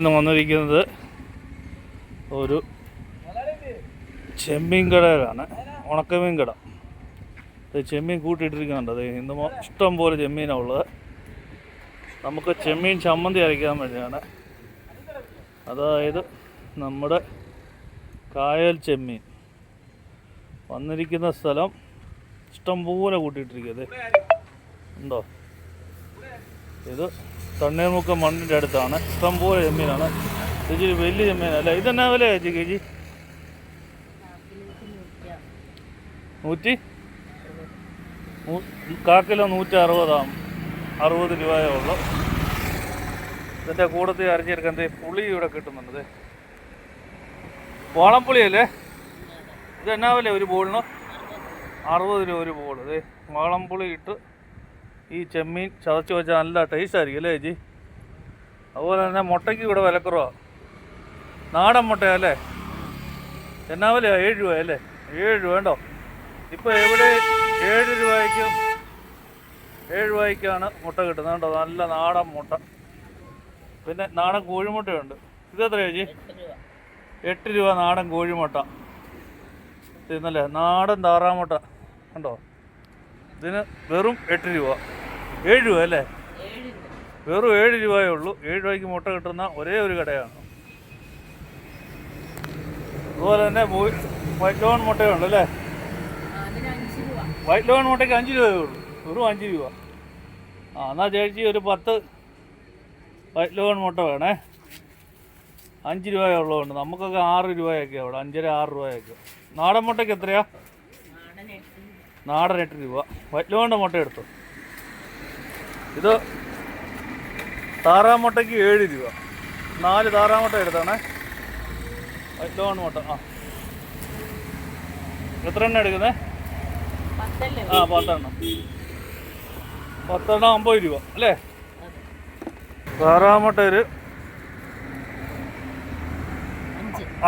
ഇന്ന് വന്നിരിക്കുന്നത് ഒരു ചെമ്മീൻ കടയിലാണ്. ഉണക്കമീൻ കട. ചെമ്മീൻ കൂട്ടിയിട്ടിരിക്കുന്നുണ്ട്. അത് ഇന്ന് ഇഷ്ടം പോലെ ചെമ്മീനാണ് ഉള്ളത്. നമുക്ക് ചെമ്മീൻ ചമ്മന്തി അരയ്ക്കാൻ വേണ്ടിയാണ്. അതായത് നമ്മുടെ കായൽ ചെമ്മീൻ. വന്നിരിക്കുന്ന സ്ഥലം ഇഷ്ടം പോലെ കൂട്ടിയിട്ടിരിക്കുന്നത് ഉണ്ടോ? ഇത് തണ്ണീർമുക്കം മണ്ണിന്റെ അടുത്താണ്. ഇഷ്ടംപോലെ ചെമ്മീനാണ് ചേച്ചി വലിയ ചെമ്മീനല്ല ഇതെന്നാ വില ചേച്ചി കെ ജി? നൂറ്റി? കാക്കിലോ നൂറ്റി അറുപതാണ് അറുപത് രൂപയേ ഉള്ളൂ. ഇതിന്റെ കൂടത്തിൽ അരഞ്ഞെടുക്കാൻ പുളി ഇവിടെ കിട്ടുന്നുണ്ട് വാളംപുളിയല്ലേ? ഇത് എന്നാ വില ഒരു ബോളിനോ? അറുപത് രൂപ ഒരു ബോൾ അതെ വാളംപുളി ഇട്ട് ഈ ചെമ്മീൻ ചതച്ച് വെച്ചാൽ നല്ല ടേസ്റ്റ് ആയിരിക്കും അല്ലേ ചേച്ചി? അതുപോലെ തന്നെ മുട്ടയ്ക്ക് ഇവിടെ വിലക്കുറവാണ് നാടൻ മുട്ടയല്ലേ എന്നാ വിലയാ? ഏഴ് രൂപ അല്ലേ? ഏഴ് രൂപ ഉണ്ടോ? ഇപ്പോൾ എവിടെ ഏഴ് രൂപയ്ക്കും ഏഴ് രൂപയ്ക്കാണ് മുട്ട കിട്ടുന്നത് കേട്ടോ നല്ല നാടൻ മുട്ട. പിന്നെ നാടൻ കോഴിമുട്ടയുണ്ട്. ഇത് എത്ര ചേച്ചി? എട്ട് രൂപ നാടൻ കോഴിമുട്ട. ഇന്നല്ലേ നാടൻ താറാമുട്ട. കണ്ടോ? ഇതിന് വെറും എട്ട് രൂപ. ഏഴ് രൂപ അല്ലേ? വെറും ഏഴ് രൂപയേ ഉള്ളൂ. ഏഴ് രൂപയ്ക്ക് മുട്ട കിട്ടുന്ന ഒരേ ഒരു കടയാണ്. അതുപോലെ തന്നെ വൈറ്റ് ലോൺ മുട്ടയുണ്ട് അല്ലേ? വൈറ്റ് ലോൺ മുട്ടയ്ക്ക് അഞ്ച് രൂപയേ ഉള്ളൂ. വെറും അഞ്ച് രൂപ. ആ എന്നാൽ ചേച്ചി ഒരു പത്ത് വൈറ്റ് ലോൺ മുട്ട വേണേ. അഞ്ച് രൂപയേ ഉള്ളതുകൊണ്ട് നമുക്കൊക്കെ ആറ് രൂപയൊക്കെ അവിടെ അഞ്ചര ആറ് രൂപയൊക്കെ. നാടൻ മുട്ടയ്ക്ക് എത്രയാ? നാടൻ എട്ട് രൂപ വൈറ്റ് മുട്ട എടുത്തു. ഇത് താറാമുട്ടയ്ക്ക് ഏഴ് രൂപ. നാല് താറാമുട്ട എടുത്താണേ. ലോൺ മുട്ട ആ. എത്ര എണ്ണ എടുക്കുന്നേ ആ പത്തെണ്ണം. പത്തെണ്ണം അമ്പത് രൂപ അല്ലേ? താറാമുട്ട ഒരു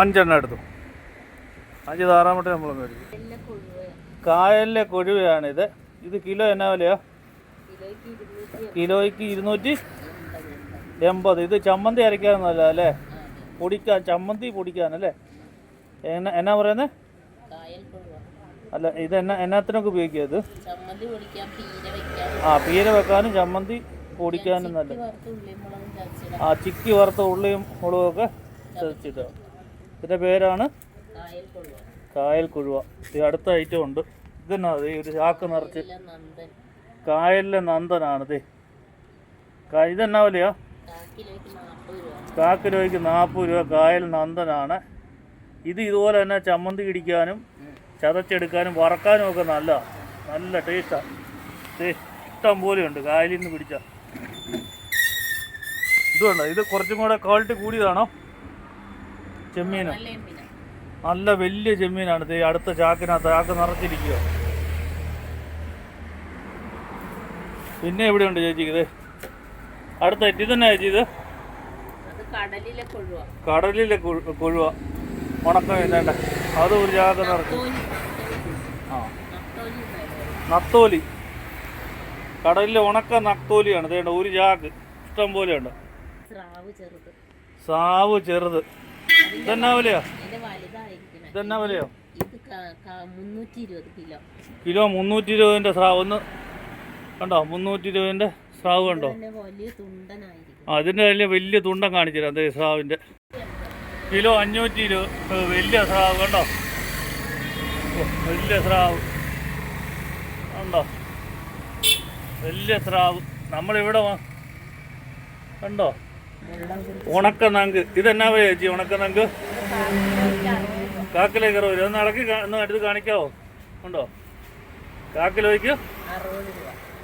അഞ്ചെണ്ണം എടുത്തു. അഞ്ച് താറാമുട്ട നമ്മൾ മേടിച്ചു. കായലിലെ കൊഴുവയാണിത് ഇത് കിലോ എന്നാ വിലയോ? കിലോയ്ക്ക് ഇരുന്നൂറ്റി എൺപത്. ഇത് ചമ്മന്തി അരയ്ക്കാനല്ല അല്ലേ? പൊടിക്കാൻ ചമ്മന്തി പൊടിക്കാനല്ലേ എന്നാ എന്നാ പറയുന്നത് അല്ല ഇത് എന്നാ എന്നാത്തിനൊക്കെ ഉപയോഗിക്കുക ഇത്? ആ പീര വെക്കാനും ചമ്മന്തി പൊടിക്കാനും നല്ല ആ ചിക്കി വറുത്ത ഉള്ളിയും മുളകൊക്കെ ചതച്ചിട്ട് ഇതിന്റെ പേരാണ്? കായൽ കുഴുവ. ഈ അടുത്ത ഐറ്റം ഉണ്ട്. ഇതെന്നാ ഈ ഒരു ചാക്ക് നിറച്ച്. കായലിലെ നന്ദനാണ് ഇത്. ഇതെന്നാ വിലയാ? കാക്കിലേക്ക് നാൽപ്പത് രൂപ. നാൽപ്പത് കായൽ നന്ദനാണ്. ഇത് ഇതുപോലെ തന്നെ ചമ്മന്തി ഇടിക്കാനും ചതച്ചെടുക്കാനും വറക്കാനും ഒക്കെ നല്ല നല്ല ടേസ്റ്റാണ് ഇഷ്ടം പോലെയുണ്ട് കായലിൽ നിന്ന് പിടിച്ച. ഇതുണ്ട് ഇത് കുറച്ചും കൂടെ ക്വാളിറ്റി കൂടിയതാണോ? ചെമ്മീന്? നല്ല വലിയ ചെമ്മീനാണ് ഇത് അടുത്ത ചാക്കിനകത്ത് ചാക്ക് നിറച്ചിരിക്കുക. പിന്നെ എവിടെയുണ്ട് ചേച്ചി ഇത്? അടുത്ത ഇത് തന്നെ ചേച്ചി ഇത്? കടലിലെ കൊഴുവ. ഉണക്കം ഇല്ലേണ്ട അത് ഒരു ചാക്ക് നിറച്ചു. ആ. നത്തോലി. നത്തോലി കടലിലെ ഉണക്ക നത്തോലിയാണ്. ഇതേണ്ട ഒരു ചാക്ക് ഇഷ്ടം പോലെയുണ്ട്. സ്രാവ് ചെറുത്. കിലോ. മുന്നൂറ്റി ഇരുപതിന്റെ സ്രാവ്. ഒന്ന് കണ്ടോ? മുന്നൂറ്റി ഇരുപതിന്റെ സ്രാവ് കണ്ടോ? അതിന്റെ ആ അതിന്റെ വലിയ വലിയ തുണ്ടം കാണിച്ചു തരാം അതേ സ്രാവിന്റെ കിലോ അഞ്ഞൂറ്റി ഇരുപത് വലിയ സ്രാവ് കണ്ടോ? വലിയ സ്രാവ്. കണ്ടോ? വലിയ സ്രാവ്. നമ്മളിവിടെ കണ്ടോ? ഉണക്ക നങ്ക് ഇതെന്നാ ചേച്ചി ഉണക്ക നങ്ക് കാക്കിലേക്ക് അറുപത് രൂപ ഒന്ന് ഇടയ്ക്ക് കാ- ഒന്ന് എടുത്ത് കാണിക്കാവോ? ഉണ്ടോ? കാക്കിലോയ്ക്ക്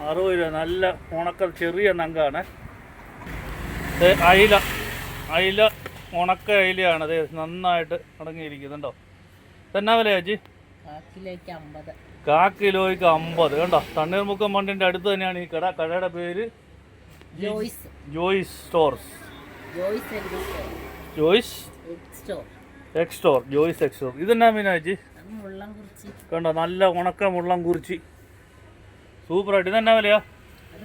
അറുപത് രൂപ. നല്ല ഉണക്ക ചെറിയ നങ്കാണ്. അയില. അയില ഉണക്ക അയിലയാണ്. അതെ നന്നായിട്ട് അടങ്ങിയിരിക്കുന്നുണ്ടോ? ഇതെന്നാ വില ചേച്ചി കാക്കിലോയ്ക്ക് അമ്പത്. കാ കിലോയ്ക്ക് അമ്പത്. കണ്ടോ? തണ്ണീർമുക്കം മണ്ടിന്റെ അടുത്ത് തന്നെയാണ് ഈ കട. കടയുടെ പേര്? Joy's stores. Joy's egg store store. Egg store. Joy's egg store. ഇതെന്നാ മീനാച്ചി കണ്ടോ നല്ല ഉണക്ക മുള്ളം കുറിച്ചി സൂപ്പറായിട്ട്. ഇതെന്നാ വിലയാ? അത്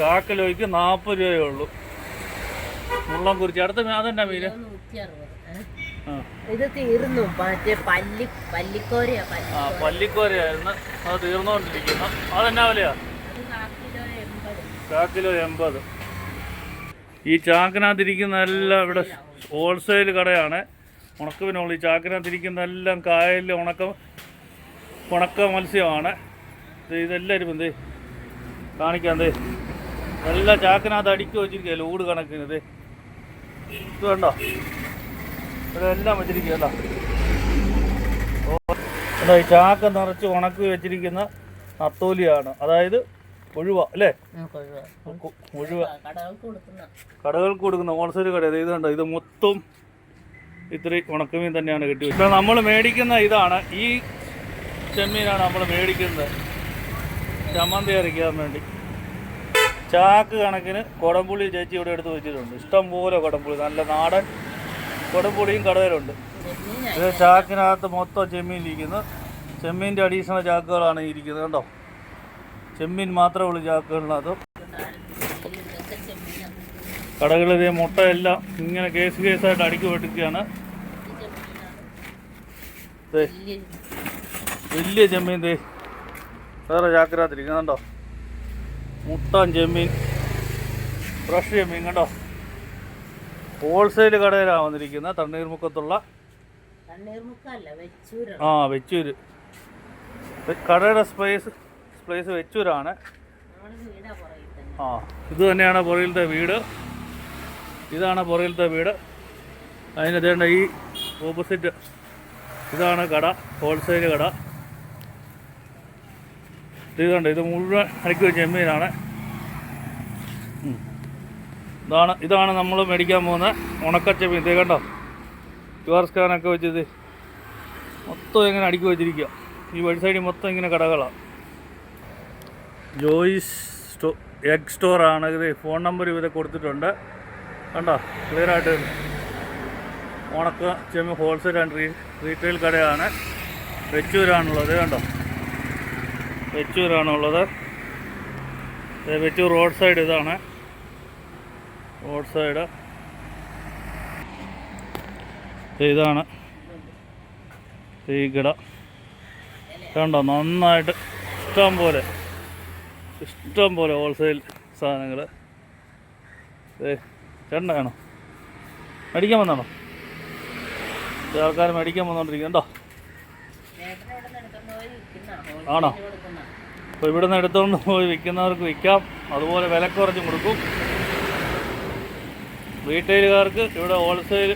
കാക്കിലേക്ക് നാൽപ്പത് രൂപയേ ഉള്ളൂ. മുള്ളം കുറിച്ച് അടുത്ത അതെന്നാ മീന് ഇത് തീർന്നു. മറ്റേ പല്ലി പല്ലിക്കോരയാ ആ പല്ലിക്കോര. പല്ലിക്കോരയായിരുന്നു. അത് തീർന്നുകൊണ്ടിരിക്കുന്നു. അതെന്നാ വിലയാ? കാക്കിലോ എൺപത്. ഈ ചാക്കിനകത്തിരിക്കുന്ന എല്ലാം ഇവിടെ ഹോൾസെയിൽ കടയാണ്. ഉണക്കവിനുള്ള ഈ ചാക്കിനകത്തിരിക്കുന്ന എല്ലാം കായലിൽ ഉണക്ക ഉണക്ക മത്സ്യമാണ്. ഇതെല്ലാം ഇതെല്ലാവരും എന്തേ? കാണിക്കാം ദേ എല്ലാം ചാക്കിനകത്ത് അടുക്കി വെച്ചിരിക്കുക ലോഡ് കണക്കിന് ഇത് ഇത് കണ്ടോ? ഇതെല്ലാം വെച്ചിരിക്കുക കണ്ടോ? ഈ ചാക്ക് നിറച്ച് ഉണക്കി വെച്ചിരിക്കുന്ന നത്തോലിയാണ്. അതായത് ഒഴുവ അല്ലേ? മുഴുവ ഒഴുവ കടകൾക്ക് കൊടുക്കുന്ന. ഹോൾസെയിൽ കട. ഇത് കണ്ടോ ഇത് മൊത്തം ഇത്രയും ഉണക്കമീൻ തന്നെയാണ് കിട്ടി ഇപ്പം നമ്മൾ മേടിക്കുന്ന ഇതാണ്. ഈ ചെമ്മീനാണ് നമ്മൾ മേടിക്കുന്നത്. ചമ്മന്തി അരയ്ക്കാൻ വേണ്ടി. ചാക്ക് കണക്കിന് കുടംപുളി ചേച്ചി ഇവിടെ എടുത്ത് വെച്ചിട്ടുണ്ട്. ഇഷ്ടം പോലെ കുടംപുളി. നല്ല നാടൻ കുടംപുളിയും ചെമ്മീനായി ഇത് ചാക്കിനകത്ത് മൊത്തം ചെമ്മീൻ ഇരിക്കുന്നു. ചെമ്മീന്റെ അഡീഷണൽ ചാക്കുകളാണ് ഇരിക്കുന്നത്. കണ്ടോ? ചെമ്മീൻ മാത്രം ചാക്കുകളിനകത്ത് കടകളിലെ മുട്ടയെല്ലാം ഇങ്ങനെ കേസ് കേസായിട്ട് അടുക്കി വെട്ടിക്കുകയാണ്. വലിയ ചെമ്മീൻ തേ വേറെ ചാക്കിനകത്തിരിക്കുന്നുണ്ടോ മുട്ടാൻ ചെമ്മീൻ ഫ്രഷ് ചെമ്മീൻ കണ്ടോ? ഹോൾസെയിൽ കടയിലാണ് വന്നിരിക്കുന്നത് തണ്ണീർമുക്കത്തുള്ള. ആ വെച്ചൂര്. കടയുടെ സ്പേസ് സ്പേസ് വെച്ചൂരാണ് ആ. ഇത് തന്നെയാണ് പുറയിലത്തെ വീട്. ഇതാണ് പുറയിലത്തെ വീട്. അതിന് തേണ്ട ഈ ഓപ്പോസിറ്റ് ഇതാണ് കട ഹോൾസെയിൽ കട. ഇത് കണ്ടോ ഇത് മുഴുവൻ അടക്കി വെച്ച ചെമ്മീനാണ്. ഇതാണ് ഇതാണ് നമ്മൾ മേടിക്കാൻ പോകുന്ന ഉണക്കച്ചെമ്മീൻ ഇത് കണ്ടോ? ക്യു ആർ സ്കാനൊക്കെ വെച്ചത് മൊത്തം ഇങ്ങനെ അടുക്കി വെച്ചിരിക്കുക ഈ വഴി സൈഡിൽ മൊത്തം ഇങ്ങനെ കടകളാണ് ജോയിസ് സ്റ്റോ എഗ് സ്റ്റോറാണ്. ഇത് ഫോൺ നമ്പർ ഇവിടെ കൊടുത്തിട്ടുണ്ട്. കണ്ടോ? ക്ലിയർ ആയിട്ട് ഉണക്ക ചെമ്മി ഹോൾസെയിൽ ആൻഡ് റീ റീറ്റെയിൽ കടയാണ്. വെച്ചൂരാണുള്ളത്. കണ്ടോ? വെച്ചൂരാണുള്ളത്. വെച്ചൂർ റോഡ് സൈഡ് ഇതാണ്. Road side. ഇതാണ്. ഈ കിട കണ്ടോ? നന്നായിട്ട് ഇഷ്ടം പോലെ ഇഷ്ടം പോലെ ഹോൾസെയിൽ സാധനങ്ങൾ ചേട്ടൻ കാണോ? മേടിക്കാൻ വന്നാണോ? ആൾക്കാർ മേടിക്കാൻ വന്നോണ്ടിരിക്കുന്നുണ്ടോ ആണോ? അപ്പൊ ഇവിടുന്ന് എടുത്തോണ്ട് പോയി വിൽക്കുന്നവർക്ക് വിൽക്കാം അതുപോലെ വില കുറഞ്ഞ് കൊടുക്കും. റീറ്റെയിലുകാർക്ക് ഇവിടെ ഹോൾസെയിൽ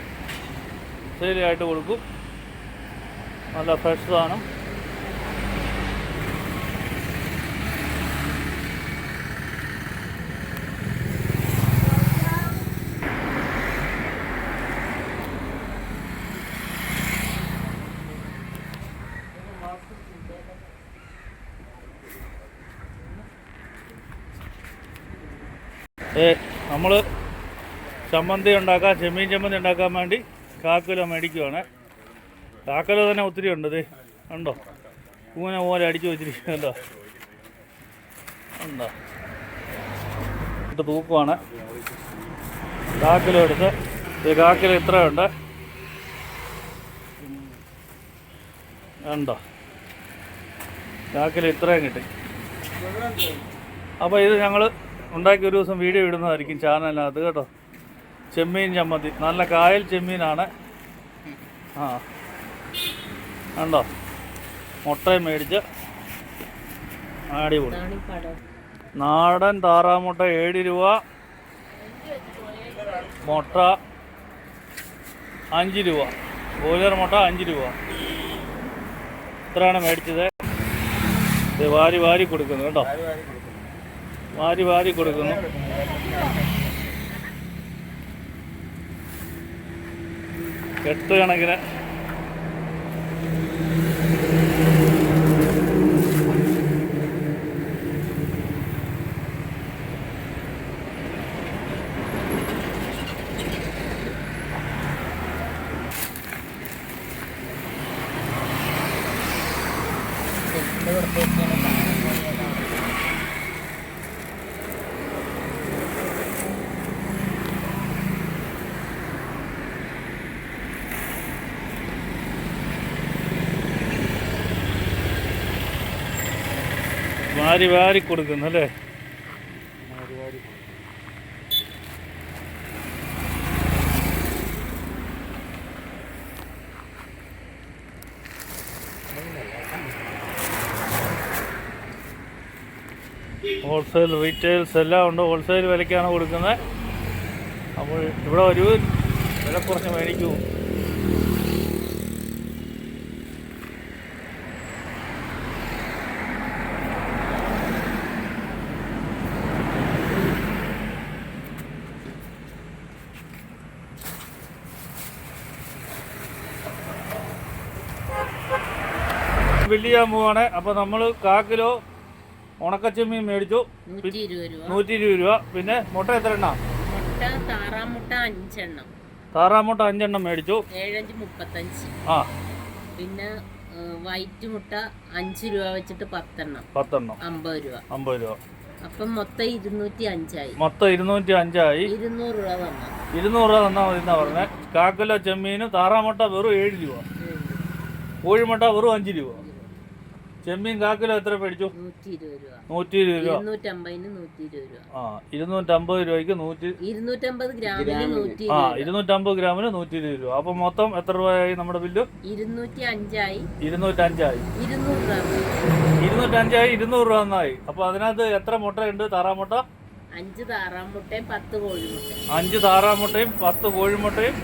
സെയിലായിട്ട് കൊടുക്കും. നല്ല ഫ്രഷ് സാധനം. ഏ നമ്മൾ ചമ്മന്തി ഉണ്ടാക്കാൻ ചെമ്മീൻ ചമ്മന്തി ഉണ്ടാക്കാൻ വേണ്ടി കാക്കല മേടിക്കുവാണ്. കാക്കല തന്നെ ഒത്തിരി ഉണ്ട് ഇത്. ഉണ്ടോ? പൂനെ പോലെ അടിച്ചു വെച്ചിരിക്കുന്നുണ്ടോ? ഉണ്ടോ? ഇട്ട് തൂക്കുവാണ്. കാക്കല എടുത്ത്. ഈ കാക്കല ഇത്രയുണ്ട്. ഉണ്ടോ? കാക്കിലോ ഇത്രയും കിട്ടി. അപ്പോൾ ഇത് ഞങ്ങൾ ഉണ്ടാക്കി ഒരു ദിവസം വീഡിയോ ഇടുന്നതായിരിക്കും ചാനലിനകത്ത് കേട്ടോ. ചെമ്മീൻ ചമ്മന്തി. നല്ല കായൽ ചെമ്മീനാണ്. ആ. കണ്ടോ? മുട്ടയും മേടിച്ച് അടിപൊളി. നാടൻ താറാമുട്ട ഏഴ് രൂപ. മുട്ട അഞ്ച് രൂപ. ബോയിലർ മുട്ട അഞ്ച് രൂപ. ഇത്രയാണ് മേടിച്ചത്. വാരി വാരി കൊടുക്കുന്നു കേട്ടോ. വാരി വാരി കൊടുക്കുന്നു. എട്ട് കണക്കിന് ഇത് കൊടുത്തിരിക്കുന്ന സാധനം പോലെയാണ്. വാരി വാരി കൊടുക്കുന്നു അല്ലേ ഹോൾസെയിൽ റീറ്റെയിൽസ് എല്ലാം ഉണ്ട്. ഹോൾസെയിൽ വിലയ്ക്കാണ് കൊടുക്കുന്നത്. അപ്പോൾ ഇവിടെ ഒരു വില കുറഞ്ഞ് മേടിക്കൂ. വലിയ പോവാണ് അപ്പോൾ നമ്മൾ കാ കിലോ ഉണക്കച്ചെമ്മീൻ മേടിച്ചു. നൂറ്റി ഇരുപത് രൂപ. നൂറ്റി ഇരുപത് രൂപ. പിന്നെ മുട്ട എത്ര എണ്ണ? മുട്ട താറാമുട്ട അഞ്ചെണ്ണം. താറാമുട്ട അഞ്ചെണ്ണം മേടിച്ചു. ഏഴഞ്ച് മുപ്പത്തഞ്ച്. ആ. പിന്നെ വൈറ്റ് മുട്ട അഞ്ച് രൂപ വെച്ചിട്ട് പത്തെണ്ണം. പത്തെണ്ണം. അമ്പത് രൂപ. അമ്പത് രൂപ. അപ്പം മൊത്തം ഇരുന്നൂറ്റി അഞ്ചായി. മൊത്തം ഇരുന്നൂറ്റി അഞ്ചായി. ഇരുന്നൂറ് രൂപ തന്നു. ഇരുന്നൂറ് രൂപ തന്നാൽ മതി എന്നാ പറഞ്ഞത് കാക്കിലോ ചെമ്മീനും താറാമുട്ട വെറും ഏഴ് രൂപ. കോഴിമുട്ട വെറും അഞ്ച് രൂപ. ചെമ്മീൻ കാക്കിലോ എത്ര മേടിച്ചു? നൂറ്റി ഇരുപത് രൂപ. നൂറ്റി ഇരുപത് രൂപ. ഇരുന്നൂറ്റമ്പതിന് നൂറ്റി ഇരുപത് രൂപ. ആ ഇരുന്നൂറ്റമ്പത് രൂപയ്ക്ക് നൂറ്റി ഇരുന്നൂറ്റമ്പത് ഗ്രാമിന് നൂറ്റി ആ ഇരുപത് രൂപ. ഇരുന്നൂറ്റമ്പത് ഗ്രാമിന് നൂറ്റി ഇരുപത് രൂപ. അപ്പൊ മൊത്തം എത്ര രൂപയായി നമ്മുടെ ബില്ല്? ഇരുന്നൂറ്റി അഞ്ചായി ഇരുന്നൂറ്റഞ്ചായി. ഇരുന്നൂറ് ഇരുന്നൂറ്റഞ്ചായി ഇരുന്നൂറ് രൂപ എന്നായി അപ്പൊ അതിനകത്ത് എത്ര മുട്ട മുട്ടയുണ്ട് താറാമുട്ട? അഞ്ച് താറാമുട്ടയും പത്ത് കോഴിമുട്ടയും. അഞ്ച് താറാമുട്ടയും പത്ത് കോഴിമുട്ടയും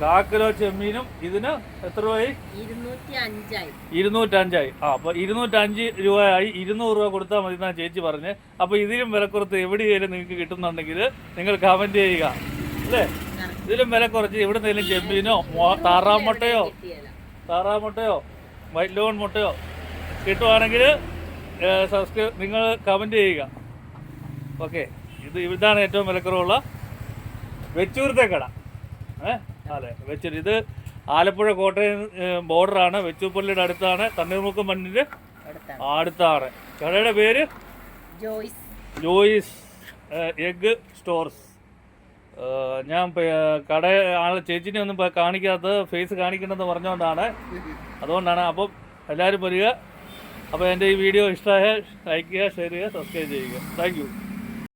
കാ കിലോ ചെമ്മീനും ഇതിന് എത്ര രൂപയായി? ഇരുന്നൂറ്റഞ്ചായി. ആ അപ്പോൾ ഇരുന്നൂറ്റഞ്ച് രൂപയായി. ഇരുന്നൂറ് രൂപ കൊടുത്താൽ മതി എന്നാ ചേച്ചി പറഞ്ഞ്. അപ്പൊ ഇതിലും വിലക്കുറത്ത് എവിടെയായാലും നിങ്ങൾക്ക് കിട്ടുന്നുണ്ടെങ്കിൽ നിങ്ങൾ കമന്റ് ചെയ്യുക. അല്ലേ? ഇതിലും വില കുറച്ച് എവിടുന്നെങ്കിലും ചെമ്മീനോ മോ- താറാമുട്ടയോ താറാമുട്ടയോ വൈറ്റ് ലോൺ മുട്ടയോ കിട്ടുവാണെങ്കിൽ സബ്സ്ക്രൈബ് നിങ്ങൾ കമന്റ് ചെയ്യുക. ഓക്കെ ഇത് ഇതാണ് ഏറ്റവും വിലക്കുറവുള്ള വെച്ചൂരത്തെ കട അതെ. വെച്ചൂർ ഇത് ആലപ്പുഴ കോട്ടയം ബോർഡറാണ്. വെച്ചൂപ്പള്ളിയുടെ അടുത്താണ്. തണ്ണീർമുക്കം മണ്ണിന്റെ അടുത്താണ്. കടയുടെ പേര്? ജോയിസ്. Joy's egg stores. ഞാൻ കട ആളെ ചേച്ചിനെ ഒന്നും കാണിക്കാത്തത് ഫേസ് കാണിക്കണമെന്ന് പറഞ്ഞുകൊണ്ടാണ് അതുകൊണ്ടാണ് അപ്പം എല്ലാവരും വരിക. അപ്പോൾ എന്റെ ഈ വീഡിയോ ഇഷ്ടമായ ലൈക്ക് ചെയ്യുക ഷെയർ ചെയ്യുക സബ്സ്ക്രൈബ് ചെയ്യുക. Thank you